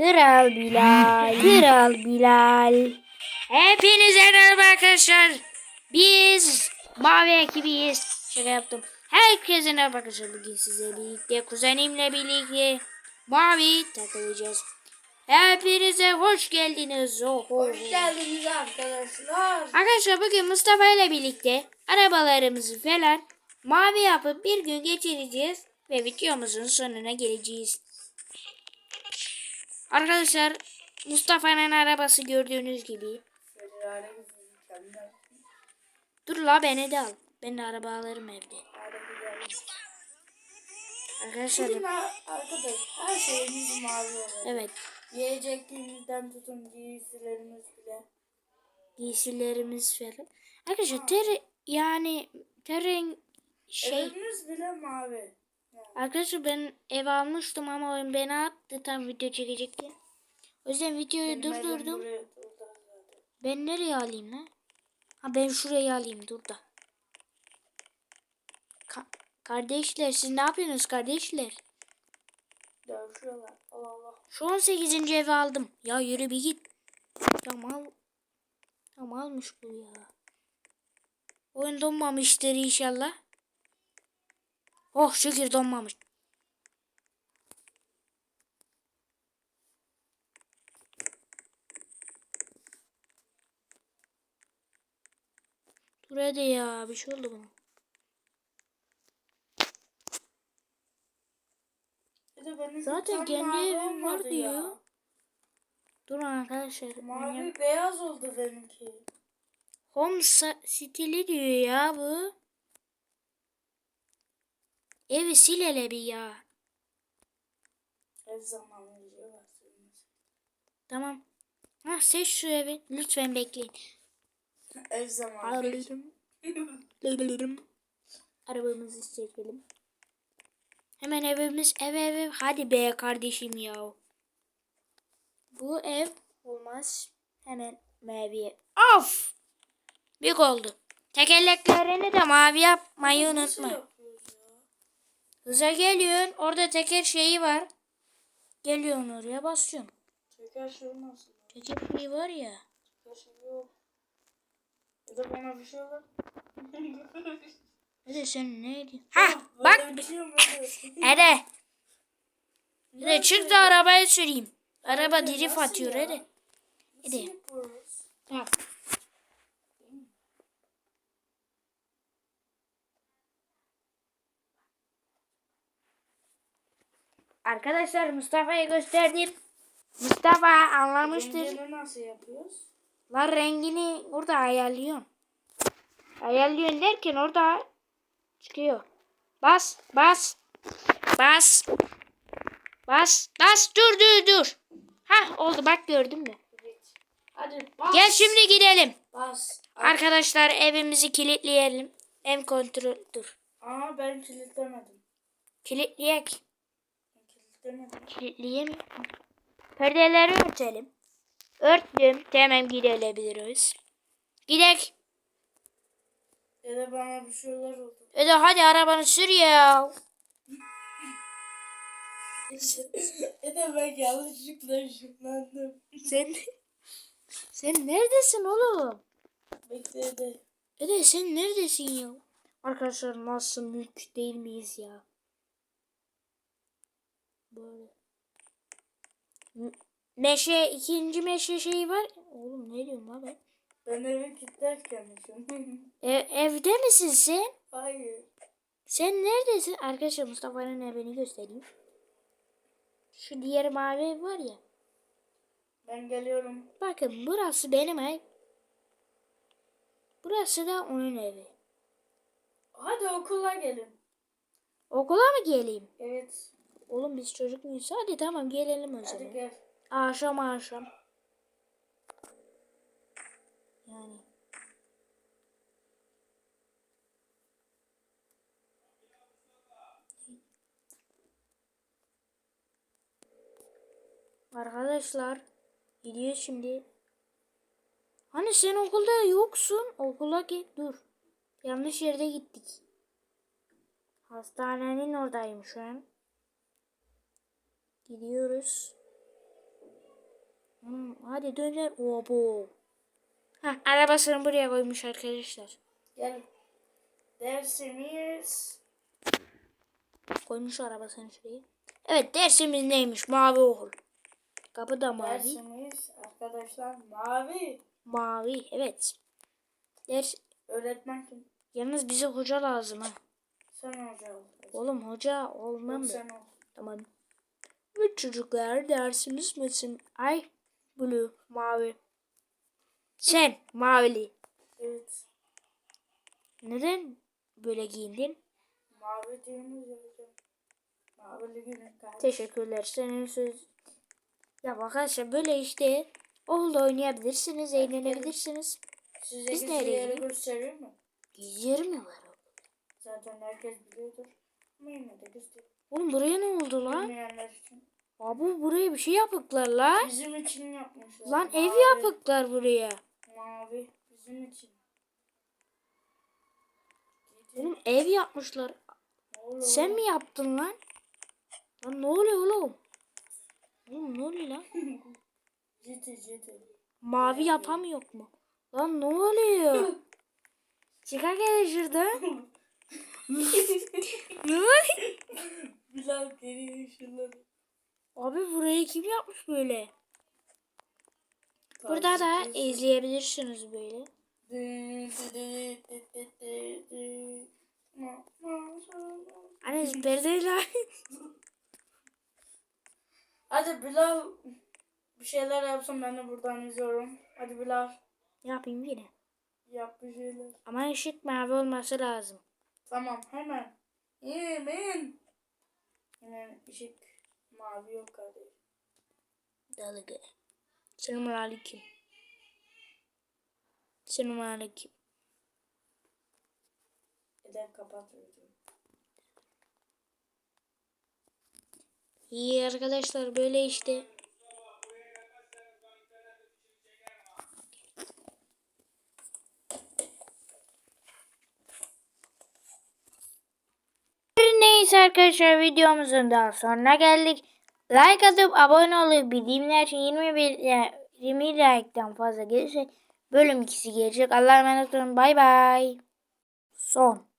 Kral Bilal. Kral Bilal. Hepinize merhaba arkadaşlar. Biz Mavi ekibiyiz. Şaka yaptım. Herkese merhaba arkadaşlar. Bugün sizle birlikte kuzenimle birlikte Mavi takılacağız. Hepinize hoş geldiniz. Oho. Hoş geldiniz arkadaşlar. Arkadaşlar bugün Mustafa ile birlikte arabalarımızı falan mavi yapıp bir gün geçireceğiz ve videomuzun sonuna geleceğiz. Arkadaşlar Mustafa'nın arabası gördüğünüz gibi. Dur la beni de al. Ben de araba alırım evde. Arkadaşlar Bugün arkadaş her şeyimiz mavi olacak. evet Yiyeceklerimizden tutun giysilerimiz bile. giysilerimiz falan. Arkadaşlar ter yani terin şey Evimiz bile mavi. Arkadaşlar ben ev almıştım ama oyun beni attı tam video çekecekti. O yüzden videoyu Benim durdurdum. buraya. Ben nereye alayım lan? Ha ben şuraya alayım dur da. Ka- kardeşler siz ne yapıyorsunuz kardeşler? Dövüşüyorlar. Allah Allah. Şu 18. evi aldım. Ya yürü bir git. Tamam. Tamam almış bu ya. Oyun donmamıştır inşallah. Oh şükür donmamış. Dur hadi ya bir şey oldu bana. Zaten kendi evim var diyor. ya. Dur arkadaşlar. Mavi beyaz oldu benimki. Home stili diyor ya bu. Evi sil hele bir ya. Ev zamanı. Tamam. Ha seç şu evi. Lütfen bekleyin. Ev zamanı. Alırım. Alırım. Arabamızı çekelim. Hemen evimiz ev ev ev. Hadi be kardeşim ya. Bu ev olmaz. Hemen maviye. Of! Büyük oldu. Tekerleklerini de mavi yapmayı unutma. Hıza geliyorsun. Orada teker şeyi var. Geliyorsun oraya basıyorsun. Teker şey nasıl? Teker şeyi var ya. Teker şey yok. Ya da bana bir şey olur. Hadi sen ne diyorsun? Ha bak. Şey? Hadi. Hadi çık da arabayı süreyim. Araba drift atıyor Hadi. yapıyoruz? Bak. Arkadaşlar Mustafa'ya gösterdim. Mustafa anlamıştır. Rengini nasıl yapıyoruz? Lan rengini orada ayarlıyorsun. Ayarlıyorsun derken orada çıkıyor. Bas, bas, bas, bas, bas, dur, dur, dur. Hah oldu bak gördün mü? Evet. Hadi bas. Gel şimdi gidelim. Bas. Arkadaşlar evimizi kilitleyelim. Ev kontrol dur. Aa ben kilitlemedim. Kilitleyek. Kilitlemedim. Kilitleyemiyorum. Perdeleri örtelim. Örttüm. Tamam gidebiliriz. Gidek. Da bana bir şeyler oldu. Hadi hadi arabanı sür ya. da ben yanlışlıkla ışıklandım. Sen sen neredesin oğlum? Bekle de. Ede sen neredesin ya? Arkadaşlar nasıl mülk değil miyiz ya? Böyle. Meşe ikinci meşe şeyi var. Oğlum ne diyorum lan ben? Ben evi kilitlerkenmişim. Ev- evde misin sen? Hayır. Sen neredesin? Arkadaşlar Mustafa'nın evini göstereyim. Şu diğer mavi ev var ya. Ben geliyorum. Bakın burası benim ev. Burası da onun evi. Hadi okula gelin. Okula mı geleyim? Evet. Oğlum biz çocuk muyuz? Hadi tamam gelelim o Hadi zaman. gel. Akşam akşam. Yani. Arkadaşlar gidiyor şimdi. Hani sen okulda yoksun. Okula git dur. Yanlış yerde gittik. Hastanenin oradayım şu an. Gidiyoruz. Hmm, hadi döner. Obo. Hah, arabasını buraya koymuş arkadaşlar. Gel. Dersimiz Koymuş arabasını şuraya. Evet dersimiz neymiş? Mavi okul. Kapı da mavi. dersimiz arkadaşlar mavi. Mavi evet. Ders Öğretmen kim? yalnız bize hoca lazım ha. Sen hoca ol. Oğlum hoca olmam ben. sen ol. Tamam. Evet çocuklar dersimiz metin. Ay blue mavi. Sen mavili. Evet. Neden böyle giyindin? Mavi düğümüz ya hocam. Mavili günün. Teşekkürler. Senin söz... Ya arkadaşlar böyle işte okulda oynayabilirsiniz, eğlenebilirsiniz. Size Biz nereye gidiyoruz? göstereyim mi? Yer mi var? Zaten herkes biliyordur. Ama yine de göstereyim. Oğlum buraya ne oldu lan? Bilmeyenler için. Abi buraya bir şey yapıklar lan. Bizim için yapmışlar. Lan ev yapıklar buraya. Mavi. Bizim için. Oğlum ev yapmışlar. Oluyor Sen oğlum? mi yaptın lan? Lan ne oluyor oğlum? Oğlum ne oluyor lan? Ciddi ciddi. Mavi yapamıyor mu? Lan ne oluyor? Çıkar gel şuradan. ne oluyor? Bilal geri ışınladı. Abi burayı kim yapmış böyle? Burada da izleyebilirsiniz böyle. Anne perdeyle. Hadi Bilal bir şeyler yapsın ben de buradan izliyorum. Hadi Bilal yapayım yine? yap bir şeyler. Ama ışık mavi olması lazım. Tamam hemen. Hemen. Hemen ışık mavi yok kardeşim. Dalga. Selamun aleyküm. Selamun aleyküm. Eder kapat videoyu. İyi arkadaşlar böyle işte. Neyse arkadaşlar videomuzun daha sonuna geldik. Like atıp abone olup bildirimler için 21 yani 20 like'tan fazla gelirse bölüm 2'si gelecek. Allah'a emanet olun. Bay bay. Son.